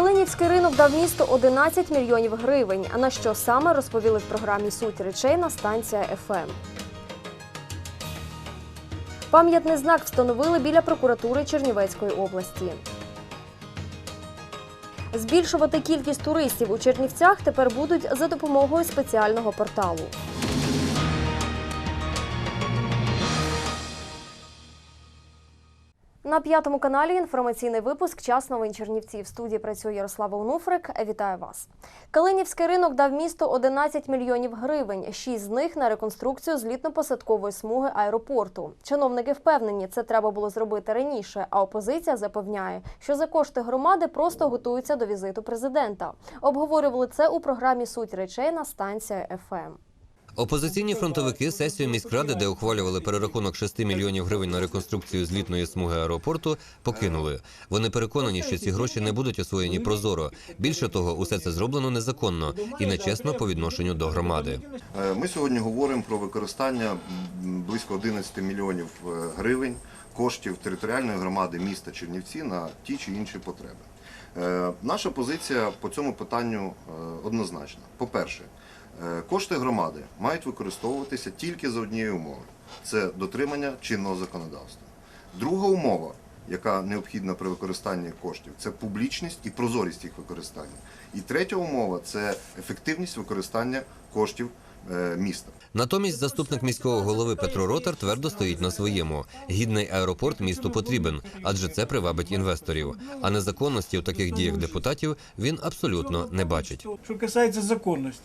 Калинівський ринок дав місту 11 мільйонів гривень. А на що саме розповіли в програмі Суть речей на станція ФМ. Пам'ятний знак встановили біля прокуратури Чернівецької області. Збільшувати кількість туристів у Чернівцях тепер будуть за допомогою спеціального порталу. На п'ятому каналі інформаційний випуск Час новин Чернівців. В студії працює Ярослава Онуфрик. Вітаю вас. Калинівський ринок дав місту 11 мільйонів гривень. Шість з них на реконструкцію злітно-посадкової смуги аеропорту. Чиновники впевнені, це треба було зробити раніше. А опозиція запевняє, що за кошти громади просто готуються до візиту президента. Обговорювали це у програмі Суть речей на станція ФМ. Опозиційні фронтовики сесію міськради, де ухвалювали перерахунок 6 мільйонів гривень на реконструкцію злітної смуги аеропорту, покинули. Вони переконані, що ці гроші не будуть освоєні прозоро. Більше того, усе це зроблено незаконно і нечесно по відношенню до громади. Е, Ми сьогодні говоримо про використання близько 11 мільйонів е, гривень коштів територіальної громади міста Чернівці на ті чи інші потреби. Е, Наша позиція по цьому питанню однозначна. По-перше, е, кошти громади мають використовуватися тільки за однією умовою це дотримання чинного законодавства. Друга умова, яка необхідна при використанні коштів, це публічність і прозорість їх використання. І третя умова це ефективність використання коштів е, міста. Натомість заступник міського голови Петро Ротар твердо стоїть на своєму. Гідний аеропорт місту потрібен, адже це привабить інвесторів. А незаконності в таких діях депутатів він абсолютно не бачить. Что касается законности.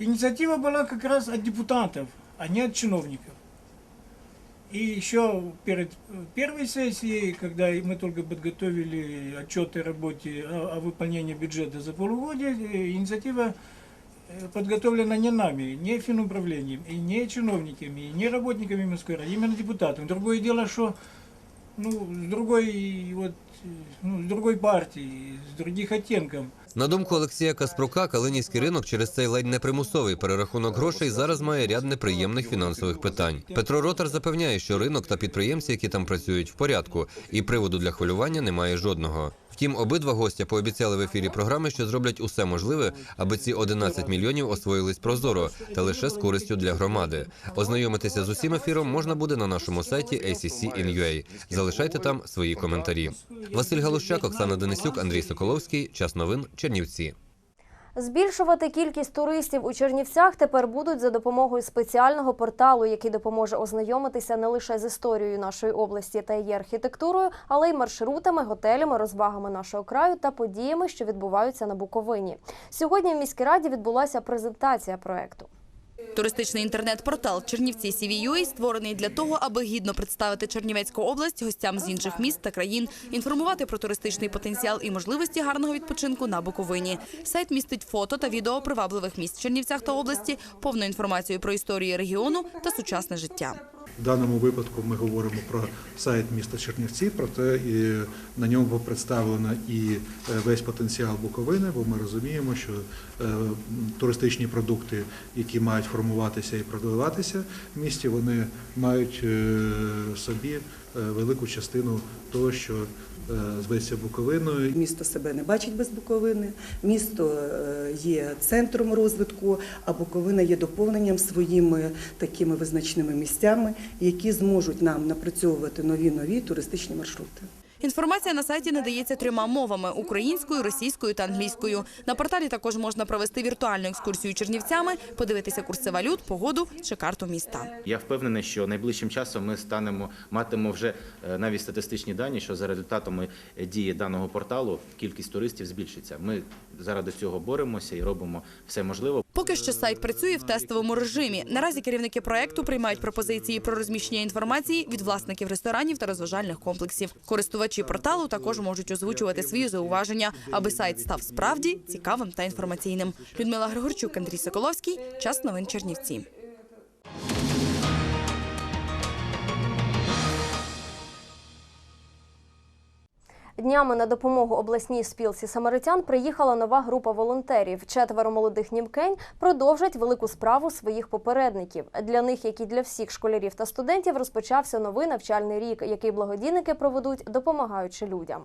Инициатива была как раз от депутатов, а не от чиновников. И еще перед первой сессией, когда мы только подготовили отчет о работе, о, о выполнении бюджета за полугодие, э, инициатива э, подготовлена не нами, не финуправлением, и не чиновниками, и не работниками Москвы, а именно депутатами. Другое дело, что ну, с другой, вот, э, ну, с другой партии, с других оттенков. На думку Олексія Каспрука, Калинівський ринок через цей ледь непримусовий перерахунок грошей зараз має ряд неприємних фінансових питань. Петро Ротар запевняє, що ринок та підприємці, які там працюють, в порядку, і приводу для хвилювання немає жодного. Втім, обидва гостя пообіцяли в ефірі програми, що зроблять усе можливе, аби ці 11 мільйонів освоїлись прозоро та лише з користю для громади. Ознайомитися з усім ефіром можна буде на нашому сайті ACC.in.ua. Залишайте там свої коментарі. Василь Галущак, Оксана Денисюк, Андрій Соколовський. Час новин Чернівці. Збільшувати кількість туристів у Чернівцях тепер будуть за допомогою спеціального порталу, який допоможе ознайомитися не лише з історією нашої області та її архітектурою, але й маршрутами, готелями, розвагами нашого краю та подіями, що відбуваються на Буковині. Сьогодні в міській раді відбулася презентація проекту. Туристичний інтернет-портал Чернівці CVUA створений для того, аби гідно представити Чернівецьку область гостям з інших міст та країн, інформувати про туристичний потенціал і можливості гарного відпочинку на Буковині. Сайт містить фото та відео привабливих місць в Чернівцях та області, повну інформацію про історію регіону та сучасне життя. В даному випадку ми говоримо про сайт міста Чернівці, проте на ньому представлено і е, весь потенціал Буковини, бо ми розуміємо, що е, туристичні продукти, які мають формуватися і продаватися в місті, вони мають е, собі велику частину того, що е, зветься Буковиною. Місто себе не бачить без Буковини. Місто е, є центром розвитку, а Буковина є доповненням своїми такими визначними місцями, які зможуть нам напрацьовувати нові нові туристичні маршрути. Інформація на сайті надається трьома мовами: українською, російською та англійською. На порталі також можна провести віртуальну екскурсію Чернівцями, подивитися курси валют, погоду чи карту міста. Я впевнений, що найближчим часом ми станемо матимемо вже е, навіть статистичні дані, що за результатами е, дії даного порталу кількість туристів збільшиться. Ми заради цього боремося і робимо все можливе. Поки що сайт працює в тестовому режимі. Наразі керівники проекту приймають пропозиції про розміщення інформації від власників ресторанів та розважальних комплексів. Користувачі порталу також можуть озвучувати свої зауваження, аби сайт став справді цікавим та інформаційним. Людмила Григорчук, Андрій Соколовський. Час новин Чернівці. Днями на допомогу обласній спілці самаритян приїхала нова група волонтерів. Четверо молодих німкень продовжать велику справу своїх попередників. Для них, як і для всіх школярів та студентів, розпочався новий навчальний рік, який благодійники проведуть, допомагаючи людям.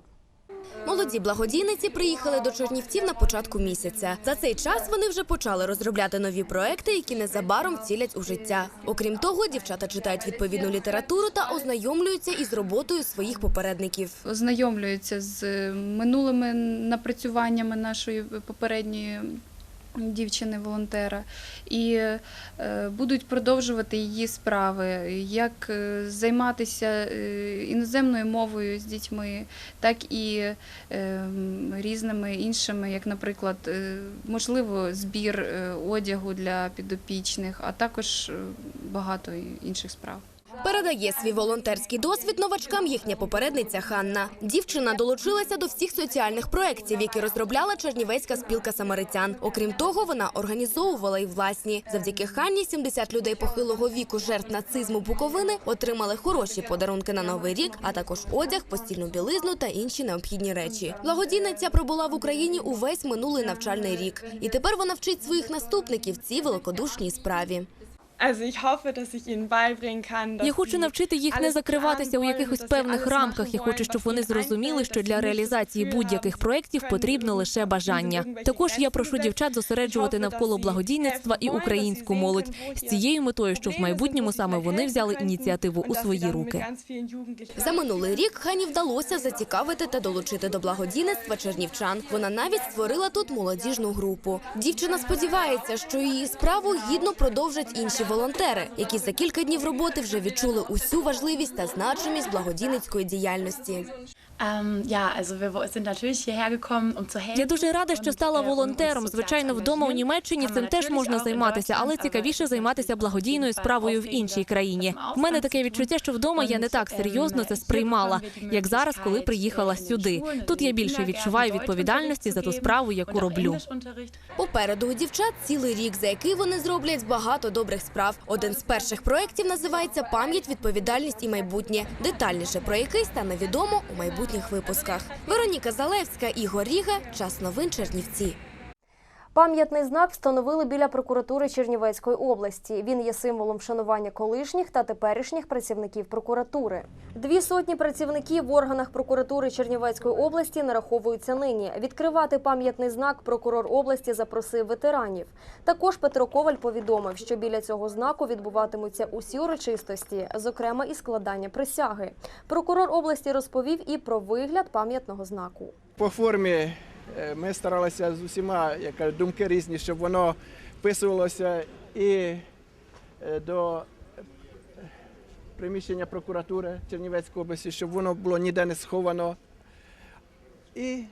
Молоді благодійниці приїхали до Чернівців на початку місяця. За цей час вони вже почали розробляти нові проекти, які незабаром цілять у життя. Окрім того, дівчата читають відповідну літературу та ознайомлюються із роботою своїх попередників. ознайомлюються з минулими напрацюваннями нашої попередньої дівчини-волонтера і е, будуть продовжувати її справи, як е, займатися е, іноземною мовою з дітьми, так і різними іншими, як, наприклад, можливо, збір одягу для підопічних, а також багато інших справ. Передає свій волонтерський досвід новачкам їхня попередниця Ханна. Дівчина долучилася до всіх соціальних проєктів, які розробляла Чернівецька спілка самаритян. Окрім того, вона організовувала й власні. Завдяки Ханні 70 людей похилого віку жертв нацизму Буковини отримали хороші подарунки на новий рік, а також одяг, постільну білизну та інші необхідні речі. Благодійниця пробула в Україні увесь минулий навчальний рік, і тепер вона вчить своїх наступників цій великодушній справі. Я хочу навчити їх не закриватися у якихось певних рамках. Я хочу, щоб вони зрозуміли, що для реалізації будь-яких проєктів потрібно лише бажання. Також я прошу дівчат зосереджувати навколо благодійництва і українську молодь з цією метою, що в майбутньому саме вони взяли ініціативу у свої руки. За минулий рік Хані вдалося зацікавити та долучити до благодійництва чернівчан. Вона навіть створила тут молодіжну групу. Дівчина сподівається, що її справу гідно продовжать інші волонтери, які за кілька днів роботи вже відчули усю важливість та значимість благодійницької діяльності. Я дуже рада, що стала волонтером. Звичайно, вдома у Німеччині цим теж можна займатися, але цікавіше займатися благодійною справою в іншій країні. В мене таке відчуття, що вдома я не так серйозно це сприймала, як зараз, коли приїхала сюди. Тут я більше відчуваю відповідальності за ту справу, яку роблю. Попереду у дівчат цілий рік, за який вони зроблять багато добрих справ. Один з перших проєктів називається Пам'ять, відповідальність і майбутнє. Детальніше про який стане відомо у майбутніх випусках. Вероніка Залевська, Ігор Ріга. Час новин Чернівці. Пам'ятний знак встановили біля прокуратури Чернівецької області. Він є символом вшанування колишніх та теперішніх працівників прокуратури. Дві сотні працівників в органах прокуратури Чернівецької області нараховуються нині. Відкривати пам'ятний знак прокурор області запросив ветеранів. Також Петро Коваль повідомив, що біля цього знаку відбуватимуться усі урочистості, зокрема і складання присяги. Прокурор області розповів і про вигляд пам'ятного знаку. По формі ми старалися з усіма як кажуть, думки різні, щоб воно вписувалося і е, до е, приміщення прокуратури Чернівецької області, щоб воно було ніде не сховано. І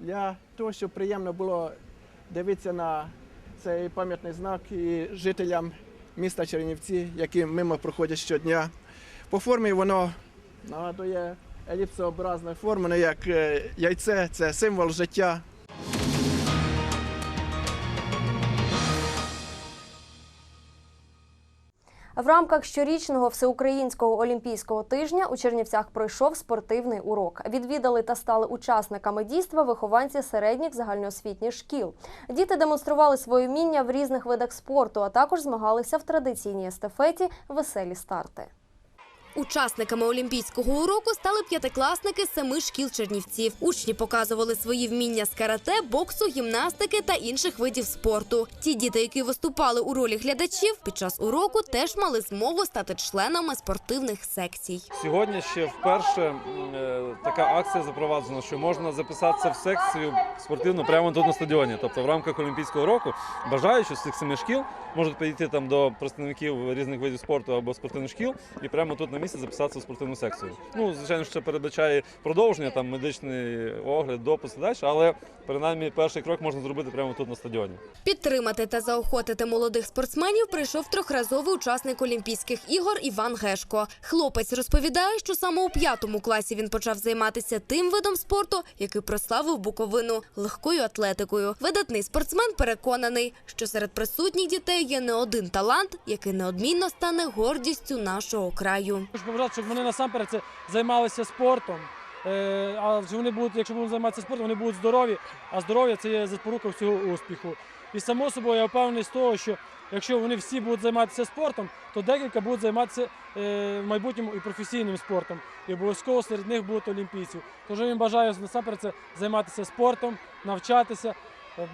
для того, щоб приємно було дивитися на цей пам'ятний знак і жителям міста Чернівці, які мимо проходять щодня. По формі воно нагадує еліпсообразної форми, як е, яйце, це символ життя. В рамках щорічного всеукраїнського олімпійського тижня у Чернівцях пройшов спортивний урок. Відвідали та стали учасниками дійства вихованці середніх загальноосвітніх шкіл. Діти демонстрували своє вміння в різних видах спорту, а також змагалися в традиційній естафеті веселі старти. Учасниками олімпійського уроку стали п'ятикласники семи шкіл Чернівців. Учні показували свої вміння з карате, боксу, гімнастики та інших видів спорту. Ті діти, які виступали у ролі глядачів, під час уроку теж мали змогу стати членами спортивних секцій. Сьогодні ще вперше е, така акція запроваджена, що можна записатися в секцію спортивну прямо тут на стадіоні. Тобто в рамках Олімпійського року бажаючи з цих семи шкіл можуть підійти там до представників різних видів спорту або спортивних шкіл і прямо тут на місці записатися в спортивну секцію. Ну, звичайно, що передбачає продовження, там медичний огляд, допуск і далі, але принаймні перший крок можна зробити прямо тут на стадіоні. Підтримати та заохотити молодих спортсменів прийшов трьохразовий учасник Олімпійських ігор Іван Гешко. Хлопець розповідає, що саме у п'ятому класі він почав займатися тим видом спорту, який прославив Буковину легкою атлетикою. Видатний спортсмен переконаний, що серед присутніх дітей є не один талант, який неодмінно стане гордістю нашого краю. Хочу побажати, щоб вони насамперед це займалися спортом, Е, А вони будуть, якщо будуть займатися спортом, вони будуть здорові, а здоров'я це є запорука всього успіху. І само собою я впевнений з того, що якщо вони всі будуть займатися спортом, то декілька будуть займатися е, в майбутньому і професійним спортом. І обов'язково серед них будуть олімпійці. Тож я їм бажаю насамперед це займатися спортом, навчатися,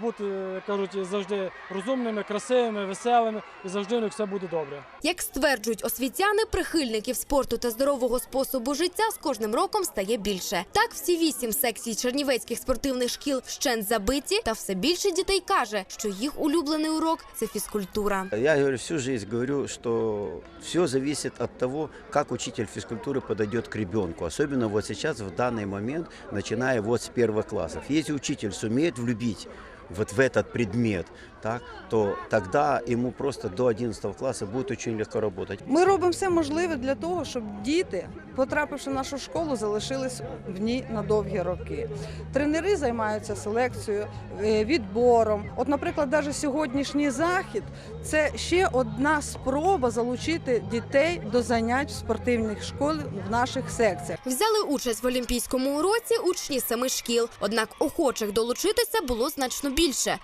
бути, як кажуть, завжди розумними, красивими, веселими, і завжди у них все буде добре. Як стверджують освітяни, прихильників спорту та здорового способу життя з кожним роком стає більше. Так, всі вісім секцій чернівецьких спортивних шкіл вщент забиті, та все більше дітей каже, що їх улюблений урок це фізкультура. Я говорю, всю жизнь говорю, что все зависит от того, как учитель физкультуры подойдет к ребенку. Особенно вот сейчас, в данный момент, начиная вот с первых классов. Если учитель сумеет влюбить вот в этот предмет, так, то тогда ему просто до 11 класса будет очень легко работать. Ми робимо все можливе для того, щоб діти, потрапивши в нашу школу, залишились в ній на довгі роки. Тренери займаються селекцією, е, відбором. От, наприклад, навіть сьогоднішній захід це ще одна спроба залучити дітей до занять в спортивних школах в наших секціях. Взяли участь в олімпійському уроці учні семи шкіл. Однак охочих долучитися було значно більше.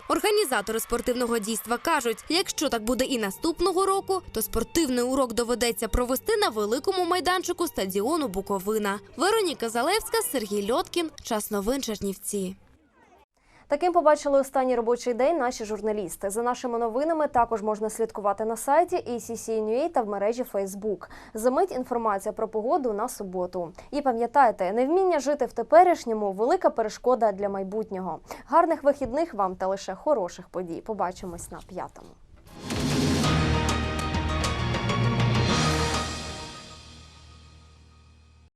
Організатори спортивного дійства кажуть, якщо так буде і наступного року, то спортивний урок доведеться провести на великому майданчику стадіону Буковина. Вероніка Залевська, Сергій Льоткін. Час новин Чернівці. Таким побачили останній робочий день наші журналісти. За нашими новинами також можна слідкувати на сайті ACC.NUA та в мережі Facebook. Замить інформація про погоду на суботу. І пам'ятайте, невміння жити в теперішньому велика перешкода для майбутнього. Гарних вихідних вам та лише хороших подій. Побачимось на п'ятому.